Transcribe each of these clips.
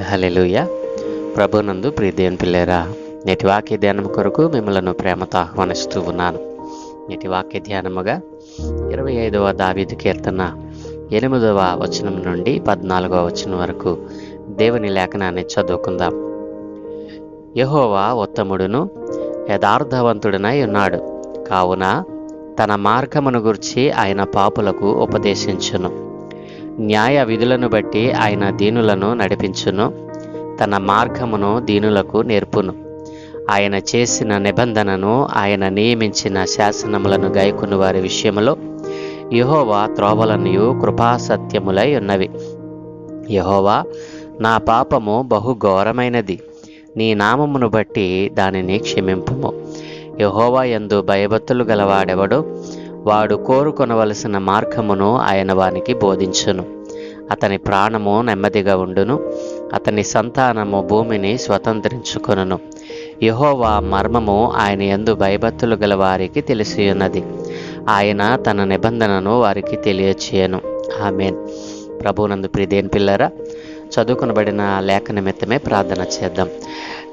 Hallelujah ప్రభునందు ప్రీదేవన్ పిల్లేరా నేటి వాక్య ధ్యానం కొరకు మిమ్మలను ప్రేమతో ఆహ్వానిస్తూ ఉన్నాను. నేటి వాక్య ధ్యానముగా ఇరవై ఐదవ దావీదు కీర్తన ఎనిమిదవ వచనం నుండి పద్నాలుగవ వచనం వరకు దేవుని లేఖనాన్ని చదువుకుందాం. యహోవా ఉత్తముడును యథార్థవంతుడనై ఉన్నాడు. కావున తన మార్గమును గురించి ఆయన పాపులకు ఉపదేశించును. న్యాయ విధులను బట్టి ఆయన దీనులను నడిపించును. తన మార్గమును దీనులకు నేర్పును. ఆయన చేసిన నిబంధనను ఆయన నియమించిన శాసనములను గాయకుని వారి విషయములో యహోవా త్రోవలనియు కృపాసత్యములై ఉన్నవి. యహోవా నా పాపము బహు ఘోరమైనది నీ నామమును బట్టి దానిని క్షమింపుము. యహోవా ఎందు భయభక్తులు గలవాడెవడు వాడు కోరుకొనవలసిన మార్గమును ఆయన వానికి బోధించును. అతని ప్రాణము నెమ్మదిగా ఉండును అతని సంతానము భూమిని స్వతంత్రించుకొనును. యహోవా మర్మము ఆయన ఎందు భయభక్తులు గల వారికి తెలిసియున్నది. ఆయన తన నిబంధనను వారికి తెలియచేయను. ఆమెన్. ప్రభునందు ప్రిదేన్ పిల్లరా చదువుకునబడిన లేఖ నిమిత్తమే ప్రార్థన చేద్దాం.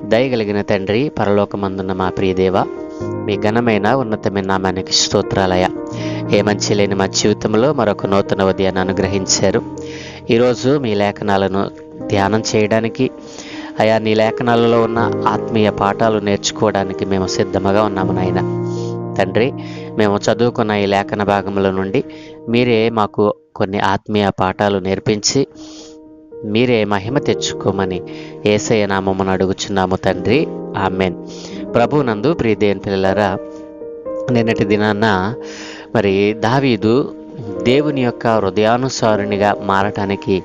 దయగలిగిన తండ్రి పరలోకమందున్న మా ప్రియదేవ మీ ఘనమైన ఉన్నతమైన నామానికి స్తోత్రాలయ ఏ మంచి లేని మా జీవితంలో మరొక నూతన ఉదయాన్ని అనుగ్రహించారు. ఈరోజు మీ లేఖనాలను ధ్యానం చేయడానికి అయా నీ లేఖనాలలో ఉన్న ఆత్మీయ పాఠాలు నేర్చుకోవడానికి మేము సిద్ధముగా ఉన్నాము నాయన. తండ్రి మేము చదువుకున్న ఈ లేఖన భాగముల నుండి మీరే మాకు కొన్ని ఆత్మీయ పాఠాలు నేర్పించి మీరే మహిమ తెచ్చుకోమని ఏసయ్య నామమును అడుగుచున్నాము తండ్రి. ఆమెన్. ప్రభునందు ప్రియదేని పిల్లలారా నిన్నటి దినాన మరి దావీదు దేవుని యొక్క హృదయానుసారునిగా మారటానికి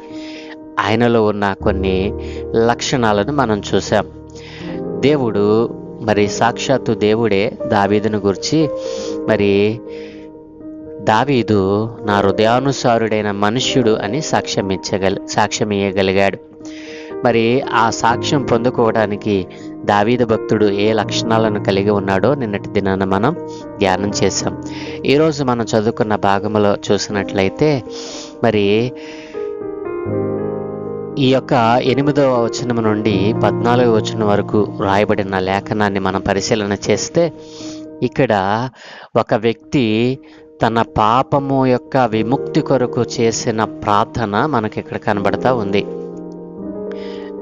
ఆయనలో ఉన్న కొన్ని లక్షణాలను మనం చూసాం దేవుడు మరి సాక్షాత్తు దేవుడే దావీదును గురించి మరి దావీదు నా హృదయానుసారుడైన మనుష్యుడు అని సాక్ష్యం ఇచ్చగల సాక్ష్యం ఇయ్యగలిగాడు మరి ఆ సాక్ష్యం పొందుకోవడానికి దావీద భక్తుడు ఏ లక్షణాలను కలిగి ఉన్నాడో నిన్నటి దినాన మనం ధ్యానం చేసాం ఈరోజు మనం చదువుకున్న భాగంలో చూసినట్లయితే మరి ఈ యొక్క ఎనిమిదవ వచనం నుండి పద్నాలుగవ వచనం వరకు రాయబడిన లేఖనాన్ని మనం పరిశీలన చేస్తే ఇక్కడ ఒక వ్యక్తి తన పాపము యొక్క విముక్తి కొరకు చేసిన ప్రార్థన మనకి ఇక్కడ కనబడతా ఉంది.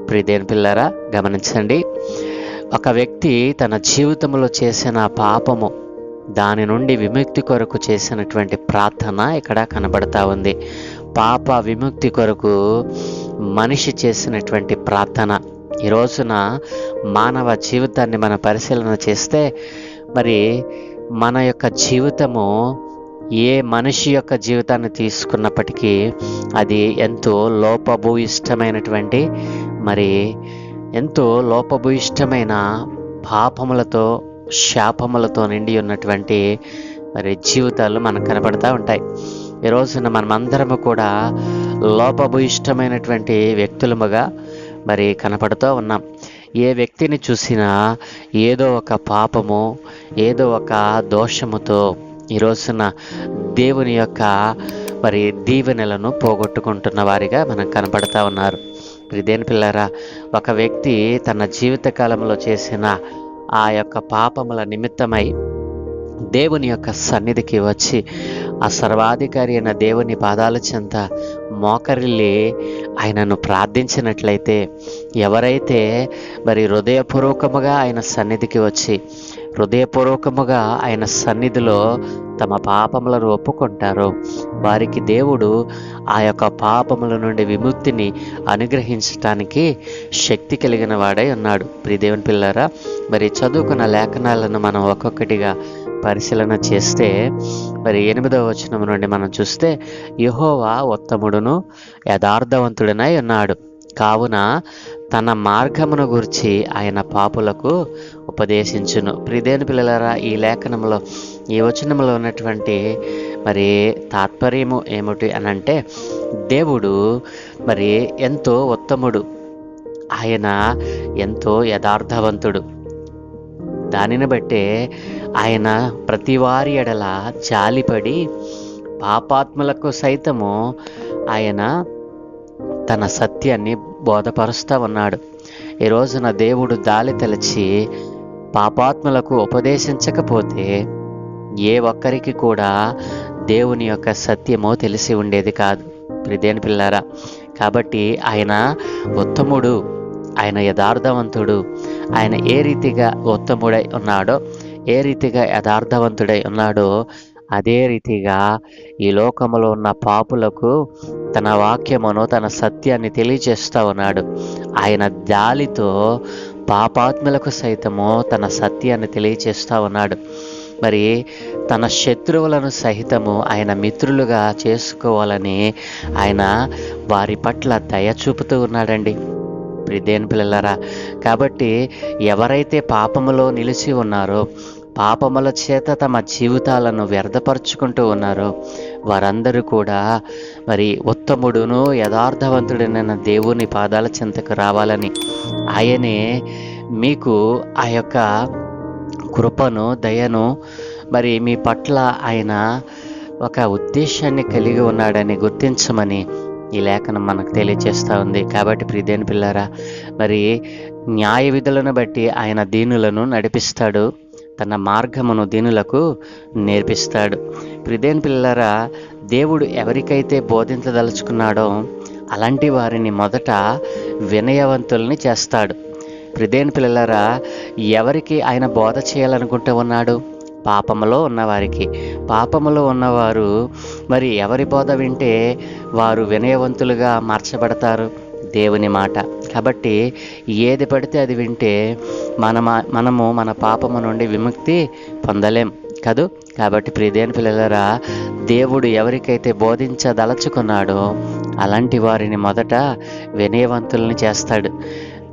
ప్రియదేని పిల్లరా గమనించండి. ఒక వ్యక్తి తన జీవితంలో చేసిన పాపము దాని నుండి విముక్తి కొరకు చేసినటువంటి ప్రార్థన ఇక్కడ కనబడతా ఉంది. పాప విముక్తి కొరకు మనిషి చేసినటువంటి ప్రార్థన. ఈ రోజున మానవ జీవితాన్ని మన పరిశీలన చేస్తే మరి మన యొక్క జీవితము ఏ మనిషి యొక్క జీవితాన్ని తీసుకున్నప్పటికీ అది ఎంతో లోపభూయిష్టమైనటువంటి మరి ఎంతో లోపభూయిష్టమైన పాపములతో శాపములతో నిండి ఉన్నటువంటి మరి జీవితాలు మనకు కనబడతా ఉంటాయి. ఈ రోజున మనమందరము కూడా లోపభూయిష్టమైనటువంటి వ్యక్తులముగా మరి కనపడుతూ ఉన్నాం. ఏ వ్యక్తిని చూసినా ఏదో ఒక పాపము ఏదో ఒక దోషముతో ఈ రోజున దేవుని యొక్క మరి దీవెనలను పోగొట్టుకుంటున్న వారిగా మనం కనపడతా ఉన్నారు. ఇదేని పిల్లరా ఒక వ్యక్తి తన జీవితకాలంలో చేసిన ఆ యొక్క పాపముల నిమిత్తమై దేవుని యొక్క సన్నిధికి వచ్చి ఆ సర్వాధికారి అయిన దేవుని పాదాల చెంత మోకరిల్లి ఆయనను ప్రార్థించినట్లయితే ఎవరైతే మరి హృదయపూర్వకముగా ఆయన సన్నిధికి వచ్చి హృదయపూర్వకముగా ఆయన సన్నిధిలో తమ పాపములను ఒప్పుకుంటారు. వారికి దేవుడు ఆ యొక్క పాపముల నుండి విముక్తిని అనుగ్రహించటానికి శక్తి కలిగిన వాడై ఉన్నాడు. ప్రియదేవుని పిల్లరా మరి చదువుకున్న లేఖనాలను మనం ఒక్కొక్కటిగా పరిశీలన చేస్తే మరి ఎనిమిదవ వచనం నుండి మనం చూస్తే యహోవా ఉత్తముడును యథార్థవంతుడనై ఉన్నాడు. కావున తన మార్గమును గురించి ఆయన పాపులకు ఉపదేశించును. ప్రిదేని పిల్లలరా ఈ లేఖనంలో ఈ వచనంలో ఉన్నటువంటి మరి తాత్పర్యము ఏమిటి అని అంటే దేవుడు మరి ఎంతో ఉత్తముడు. ఆయన ఎంతో యథార్థవంతుడు. దానిని బట్టే ఆయన ప్రతివారి ఎడల జాలిపడి పాపాత్ములకు సైతము ఆయన తన సత్యాన్ని బోధపరుస్తూ ఉన్నాడు ఈ రోజున దేవుడు దాలి తలచి పాపాత్ములకు ఉపదేశించకపోతే ఏ ఒక్కరికి కూడా దేవుని యొక్క సత్యమో తెలిసి ఉండేది కాదు. ప్రిదేని పిల్లారా కాబట్టి ఆయన ఉత్తముడు ఆయన యథార్థవంతుడు ఆయన ఏ రీతిగా ఉత్తముడై ఉన్నాడో ఏ రీతిగా యథార్థవంతుడై ఉన్నాడో అదే రీతిగా ఈ లోకములో ఉన్న పాపులకు తన వాక్యమును తన సత్యాన్ని తెలియజేస్తూ ఉన్నాడు. ఆయన జాలితో పాపాత్ములకు సైతము తన సత్యాన్ని తెలియజేస్తూ ఉన్నాడు. మరి తన శత్రువులను సహితము ఆయన మిత్రులుగా చేసుకోవాలని ఆయన వారి పట్ల దయ చూపుతూ ఉన్నాడండి. ప్రిదేన్ పిల్లలరా కాబట్టి ఎవరైతే పాపములో నిలిచి ఉన్నారో పాపముల చేత తమ జీవితాలను వ్యర్థపరుచుకుంటూ ఉన్నారో. వారందరూ కూడా మరి ఉత్తముడును యథార్థవంతుడైన దేవుని పాదాల చింతకు రావాలని ఆయనే మీకు ఆ యొక్క కృపను దయను మరి మీ పట్ల ఆయన ఒక ఉద్దేశాన్ని కలిగి ఉన్నాడని గుర్తించమని ఈ లేఖనం మనకు తెలియజేస్తూ ఉంది. కాబట్టి ప్రిదేని పిల్లారా మరి న్యాయ విధులను బట్టి ఆయన దీనులను నడిపిస్తాడు. తన మార్గమును దీనులకు నేర్పిస్తాడు. ప్రిదేని పిల్లరా దేవుడు ఎవరికైతే బోధించదలుచుకున్నాడో అలాంటి వారిని మొదట వినయవంతుల్ని చేస్తాడు. ప్రిదేని పిల్లరా ఎవరికి ఆయన బోధ చేయాలనుకుంటూ ఉన్నాడు? పాపములో ఉన్నవారికి. పాపములో ఉన్నవారు మరి ఎవరి బోధ వింటే వారు వినయవంతులుగా మార్చబడతారు? దేవుని మాట. కాబట్టి ఏది పడితే అది వింటే మన మనము మన పాపము నుండి విముక్తి పొందలేం. కదూ? కాబట్టి ప్రియదేని పిల్లలరా దేవుడు ఎవరికైతే బోధించదలచుకున్నాడో అలాంటి వారిని మొదట వినయవంతుల్ని చేస్తాడు.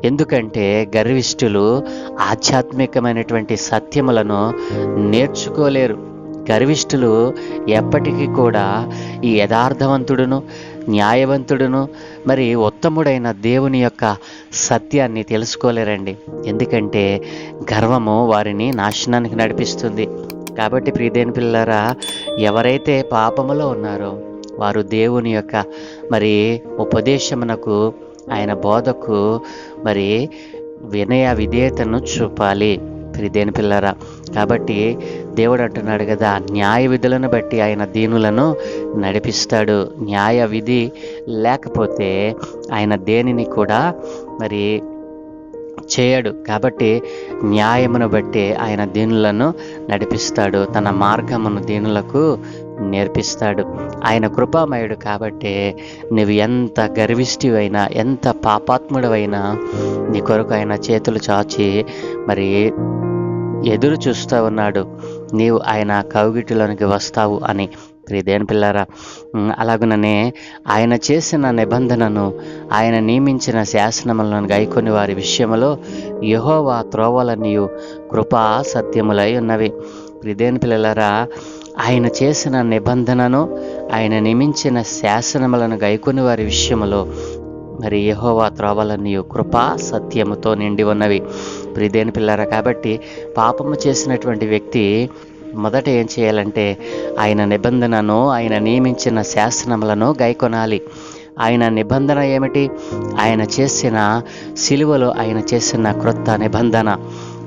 ఎందుకంటే గర్విష్ఠులు ఆధ్యాత్మికమైనటువంటి సత్యములను నేర్చుకోలేరు. గర్విష్ఠులు ఎప్పటికీ కూడా ఈ యథార్థవంతుడును న్యాయవంతుడును మరి ఉత్తముడైన దేవుని యొక్క సత్యాన్ని తెలుసుకోలేరండి. ఎందుకంటే గర్వము వారిని నాశనానికి నడిపిస్తుంది. కాబట్టి ప్రియదేని పిల్లరా ఎవరైతే పాపములో ఉన్నారో వారు దేవుని యొక్క మరి ఉపదేశమునకు ఆయన బోధకు మరి వినయ విధేయతను చూపాలి. ప్రిదేని పిల్లరా? కాబట్టి దేవుడు అంటున్నాడు కదా న్యాయ విధులను బట్టి ఆయన దీనులను నడిపిస్తాడు. న్యాయ విధి లేకపోతే ఆయన దేనిని కూడా మరి చేయడు. కాబట్టి న్యాయమును బట్టి ఆయన దీనులను నడిపిస్తాడు. తన మార్గమును దీనులకు నేర్పిస్తాడు. ఆయన కృపామయుడు కాబట్టి నువ్వు ఎంత గర్విష్టివైనా ఎంత పాపాత్ముడవైనా నీ కొరకు ఆయన చేతులు చాచి మరి ఎదురు చూస్తూ ఉన్నాడు. నీవు ఆయన కౌగిటిలోనికి వస్తావు అని. ప్రియదేని పిల్లారా అలాగుననే ఆయన చేసిన నిబంధనను ఆయన నియమించిన శాసనములను గైకొని వారి విషయంలో యహోవా త్రోవలనియు కృపా సత్యములై ఉన్నవి. ప్రియదేని పిల్లలారా ఆయన చేసిన నిబంధనను ఆయన నియమించిన శాసనములను గైకొని వారి విషయంలో మరి యహోవా త్రోవలన్నీ కృపా సత్యముతో నిండి ఉన్నవి. ప్రిదేని పిల్లరా కాబట్టి పాపము చేసినటువంటి వ్యక్తి మొదట ఏం చేయాలంటే ఆయన నిబంధనను ఆయన నియమించిన శాసనములను గైకొనాలి. ఆయన నిబంధన ఏమిటి? ఆయన చేసిన సిలువలో ఆయన చేసిన క్రొత్త నిబంధన.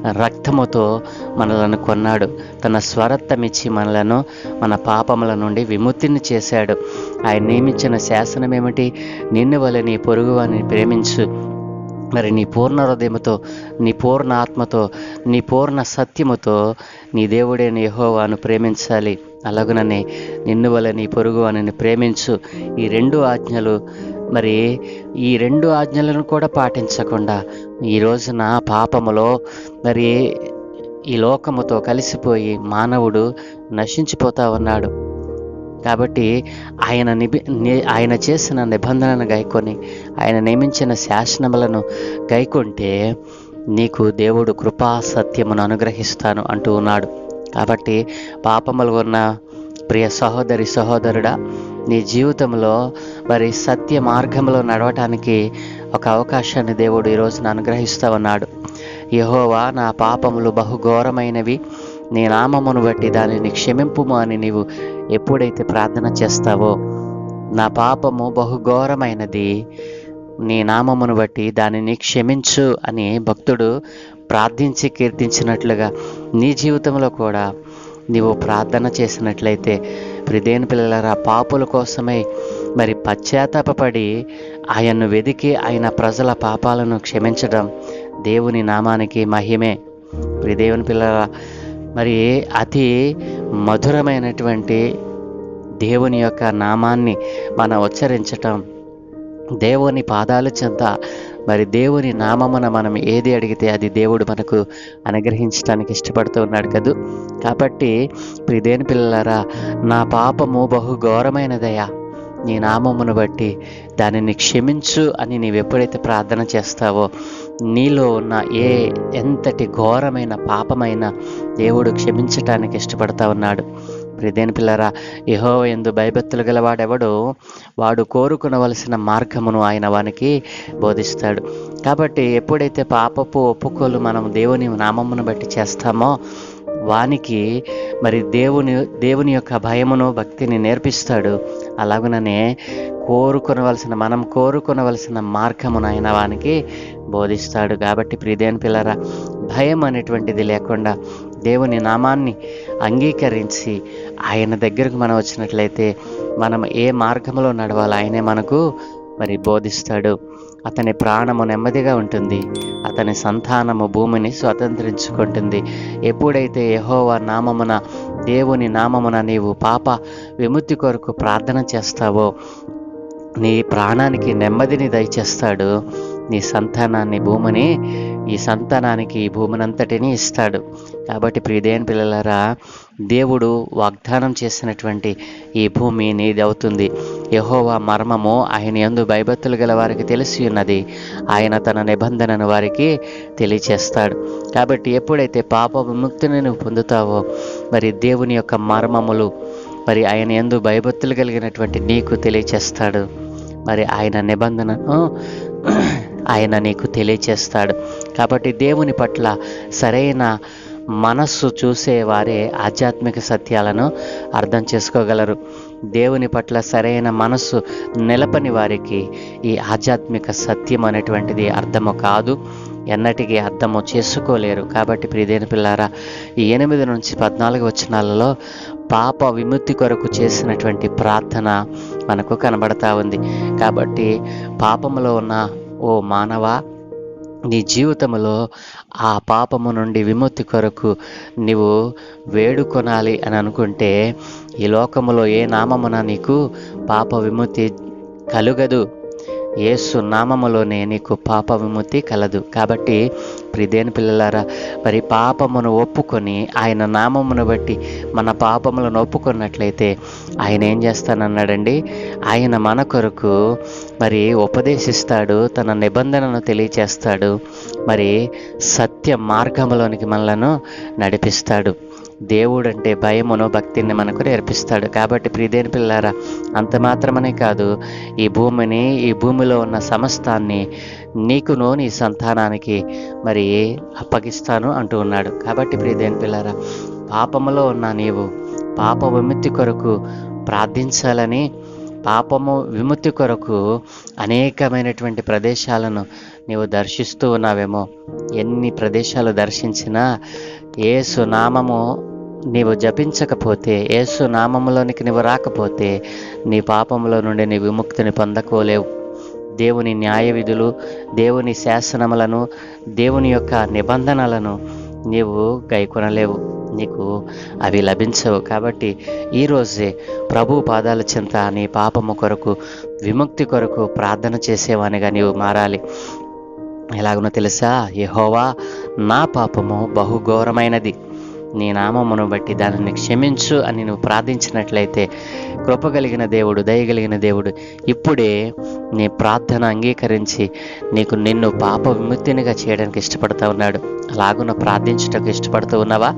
రక్తముతో మనలను కొన్నాడు. తన స్వరత్తమిచ్చి మనలను మన పాపముల నుండి విముక్తిని చేశాడు. ఆయన నియమించిన శాసనం ఏమిటి నిన్ను వల్ల నీ పొరుగువాని ప్రేమించు. మరి నీ పూర్ణ హృదయముతో నీ పూర్ణ ఆత్మతో నీ పూర్ణ సత్యముతో నీ దేవుడైన యహోవాను ప్రేమించాలి. అలాగుననే నిన్ను వల్ల నీ పొరుగు అని ప్రేమించు. ఈ రెండు ఆజ్ఞలు మరి ఈ రెండు ఆజ్ఞలను కూడా పాటించకుండా ఈ రోజున పాపములో మరి ఈ లోకముతో కలిసిపోయి మానవుడు నశించిపోతా ఉన్నాడు. కాబట్టి ఆయన నిబి ఆయన చేసిన నిబంధనను గైకొని ఆయన నియమించిన శాసనములను గైకొంటే నీకు దేవుడు కృపా సత్యమును అనుగ్రహిస్తాను అంటూ ఉన్నాడు. కాబట్టి పాపములు ఉన్న ప్రియ సహోదరి సహోదరుడా నీ జీవితంలో మరి సత్య మార్గంలో నడవటానికి ఒక అవకాశాన్ని దేవుడు ఈరోజున అనుగ్రహిస్తూ ఉన్నాడు. యహోవా నా పాపములు బహుఘోరమైనవి. నీ నామమును బట్టి దానిని క్షమింపుము అని నీవు ఎప్పుడైతే ప్రార్థన చేస్తావో నా పాపము బహుఘోరమైనది. నీ నామమును బట్టి దానిని క్షమించు అని భక్తుడు ప్రార్థించి కీర్తించినట్లుగా నీ జీవితంలో కూడా నీవు ప్రార్థన చేసినట్లయితే ప్రిదేని పిల్లల పాపుల కోసమై మరి పశ్చాత్తాపడి ఆయన్ను వెదికి ఆయన ప్రజల పాపాలను క్షమించడం దేవుని నామానికి మహిమే. ప్రిదేవుని పిల్లల మరి అతి మధురమైనటువంటి దేవుని యొక్క నామాన్ని మనం ఉచ్చరించటం దేవుని పాదాల చెంత మరి దేవుని నామమున మనం ఏది అడిగితే అది దేవుడు మనకు అనుగ్రహించడానికి ఇష్టపడుతూ ఉన్నాడు కదూ. కాబట్టి ప్రిదేని పిల్లలారా నా పాపము బహు ఘోరమైనదయ్యా. నీ నామమును బట్టి దానిని క్షమించు అని నీవు ఎప్పుడైతే ప్రార్థన చేస్తావో నీలో ఉన్న ఏ ఎంతటి ఘోరమైన పాపమైన దేవుడు క్షమించటానికి ఇష్టపడతా ఉన్నాడు. ప్రిదేని పిల్లరా యహో ఎందు భయభక్తులు గలవాడెవడు వాడు కోరుకునవలసిన మార్గమును ఆయన వానికి బోధిస్తాడు. కాబట్టి ఎప్పుడైతే పాపపు ఒప్పుకోలు మనం దేవుని నామమును బట్టి చేస్తామో వానికి మరి దేవుని దేవుని యొక్క భయమును భక్తిని నేర్పిస్తాడు. అలాగుననే కోరుకొనవలసిన మనం కోరుకొనవలసిన మార్గమును ఆయన వానికి బోధిస్తాడు. కాబట్టి ప్రిదేన్ పిల్లరా భయం అనేటువంటిది లేకుండా దేవుని నామాన్ని అంగీకరించి ఆయన దగ్గరకు మనం వచ్చినట్లయితే మనం ఏ మార్గంలో నడవాలి ఆయనే మనకు మరి బోధిస్తాడు. అతని ప్రాణము నెమ్మదిగా ఉంటుంది. అతని సంతానము భూమిని స్వతంత్రించుకుంటుంది. ఎప్పుడైతే యహోవా నామమున దేవుని నామమున నీవు పాప విముక్తి కొరకు ప్రార్థన చేస్తావో నీ ప్రాణానికి నెమ్మదిని దయచేస్తాడు. నీ సంతానాన్ని భూమిని ఈ సంతానానికి ఈ భూమినంతటిని ఇస్తాడు. కాబట్టి ప్రియదేని పిల్లలరా దేవుడు వాగ్దానం చేసినటువంటి ఈ భూమి నీది అవుతుంది యహోవా మర్మము ఆయన ఎందు భయభక్తులు గల వారికి తెలిసి ఉన్నది. ఆయన తన నిబంధనను వారికి తెలియచేస్తాడు. కాబట్టి ఎప్పుడైతే పాప విముక్తిని నువ్వు పొందుతావో మరి దేవుని యొక్క మర్మములు మరి ఆయన ఎందు భయభక్తులు కలిగినటువంటి నీకు తెలియచేస్తాడు. మరి ఆయన నిబంధనను ఆయన నీకు తెలియచేస్తాడు. కాబట్టి దేవుని పట్ల సరైన మనస్సు చూసేవారే ఆధ్యాత్మిక సత్యాలను అర్థం చేసుకోగలరు. దేవుని పట్ల సరైన మనస్సు నిలపని వారికి ఈ ఆధ్యాత్మిక సత్యం అనేటువంటిది అర్థము కాదు ఎన్నటికీ అర్థము చేసుకోలేరు. కాబట్టి ప్రియదేని పిల్లారా ఈ ఎనిమిది నుంచి పద్నాలుగు వచనాలలో పాప విముక్తి కొరకు చేసినటువంటి ప్రార్థన మనకు కనబడతా ఉంది. కాబట్టి పాపంలో ఉన్న ఓ మానవ నీ జీవితంలో ఆ పాపము నుండి విముక్తి కొరకు నీవు వేడుకొనాలి అని అనుకుంటే ఈ లోకములో ఏ నామమున నీకు పాప విముక్తి కలుగదు. యేసు నామములోనే నీకు పాప విముక్తి కలదు. కాబట్టి ప్రిదేని పిల్లలారా మరి పాపమును ఒప్పుకొని ఆయన నామమును బట్టి మన పాపములను ఒప్పుకున్నట్లయితే ఆయన ఏం చేస్తానన్నాడండి? ఆయన మన కొరకు మరి ఉపదేశిస్తాడు తన నిబంధనను తెలియచేస్తాడు మరి సత్య మార్గంలోనికి మనలను నడిపిస్తాడు. దేవుడు అంటే భయమును భక్తిని మనకు నేర్పిస్తాడు. కాబట్టి ప్రియదేని పిల్లారా అంత మాత్రమనే కాదు ఈ భూమిని ఈ భూమిలో ఉన్న సమస్తాన్ని నీకును నీ సంతానానికి మరి అప్పగిస్తాను అంటూ ఉన్నాడు. కాబట్టి ప్రియదేని పిల్లారా పాపములో ఉన్న నీవు పాప విముక్తి కొరకు ప్రార్థించాలని పాపము విముక్తి కొరకు అనేకమైనటువంటి ప్రదేశాలను నీవు దర్శిస్తూ ఉన్నావేమో. ఎన్ని ప్రదేశాలు దర్శించినా ఏ సునామము నీవు జపించకపోతే ఏసు నామములోనికి నీవు రాకపోతే నీ పాపములో నుండి నీ విముక్తిని పొందకోలేవు. దేవుని న్యాయ విధులు దేవుని శాసనములను దేవుని యొక్క నిబంధనలను నీవు గైకొనలేవు. నీకు అవి లభించవు. కాబట్టి ఈరోజే ప్రభు పాదాల చింత నీ పాపము కొరకు విముక్తి కొరకు ప్రార్థన చేసేవానిగా నీవు మారాలి. ఎలాగనో తెలుసా? యహోవా నా పాపము బహుఘోరమైనది. నీ నామమును బట్టి దానిని క్షమించు అని నువ్వు ప్రార్థించినట్లయితే కృపగలిగిన దేవుడు దయగలిగిన దేవుడు ఇప్పుడే నీ ప్రార్థన అంగీకరించి నీకు నిన్ను పాప విముక్తినిగా చేయడానికి ఇష్టపడుతూ ఉన్నాడు. అలాగున ప్రార్థించుటకు ఇష్టపడుతూ ఉన్నావా?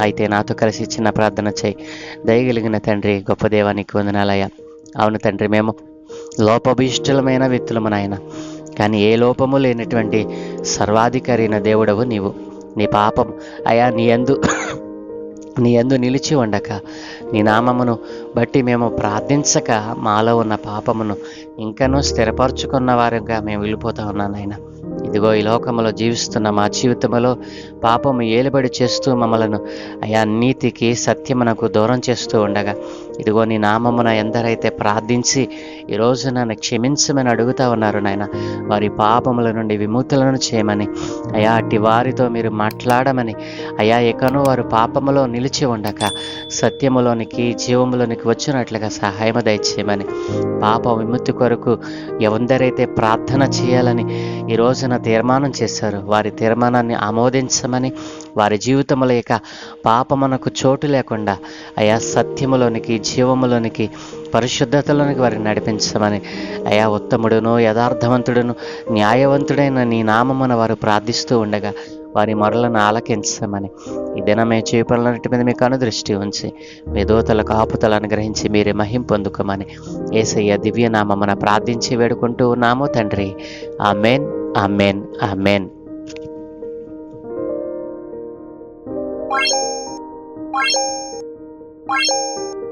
అయితే నాతో కలిసి చిన్న ప్రార్థన చేయి. దయగలిగిన తండ్రి గొప్ప దేవానికి వందనాలయ్యా. అవును తండ్రి మేము లోపభీష్టలమైన వ్యక్తులము నాయన. కానీ ఏ లోపము లేనటువంటి సర్వాధికారైన దేవుడవు నీవు. నీ పాపం. అయా నీ అందు నీ యందు నిలిచి ఉండక. నీ నామమును బట్టి మేము ప్రార్థించక మాలో ఉన్న పాపమును ఇంకనూ స్థిరపరచుకున్న వారుగా మేము వెళ్ళిపోతా ఉన్నానైనా నాయన. ఇదిగో ఈ లోకంలో జీవిస్తున్న మా జీవితంలో పాపము ఏలుబడి చేస్తూ మమ్మలను అయా నీతికి సత్యమునకు దూరం చేస్తూ ఉండగా ఇదిగో నీ నామమున ఎందరైతే ప్రార్థించి ఈరోజు నన్ను క్షమించమని అడుగుతా ఉన్నారు నాయన వారి పాపముల నుండి విముక్తులను చేయమని. అయా అట్టి వారితో మీరు మాట్లాడమని. అయా ఎకనో వారు పాపములో నిలిచి ఉండక సత్యములోనికి జీవములోనికి వచ్చినట్లుగా సహాయము దయచేయమని. పాప విముక్తి కొరకు ఎందరైతే ప్రార్థన చేయాలని ఈ రోజున తీర్మానం చేశారు వారి తీర్మానాన్ని ఆమోదించమని వారి జీవితముల యొక్క పాపమునకు చోటు లేకుండా అయా సత్యములోనికి జీవములోనికి పరిశుద్ధతలోనికి వారిని నడిపించమని అయా ఉత్తముడును యథార్థవంతుడును న్యాయవంతుడైన నీ నామమున వారు ప్రార్థిస్తూ ఉండగా వారి మొరలను ఆలకించమని ఈ దినమే చేపలన్నిటి మీద మీకు అనుదృష్టి ఉంచి మీ దూతల కాపుతలు అనుగ్రహించి మీరే మహిం పొందుకోమని ఏసయ్య దివ్య నామమున ప్రార్థించి వేడుకుంటూ ఉన్నాము తండ్రి. Amen amen amen. Bye.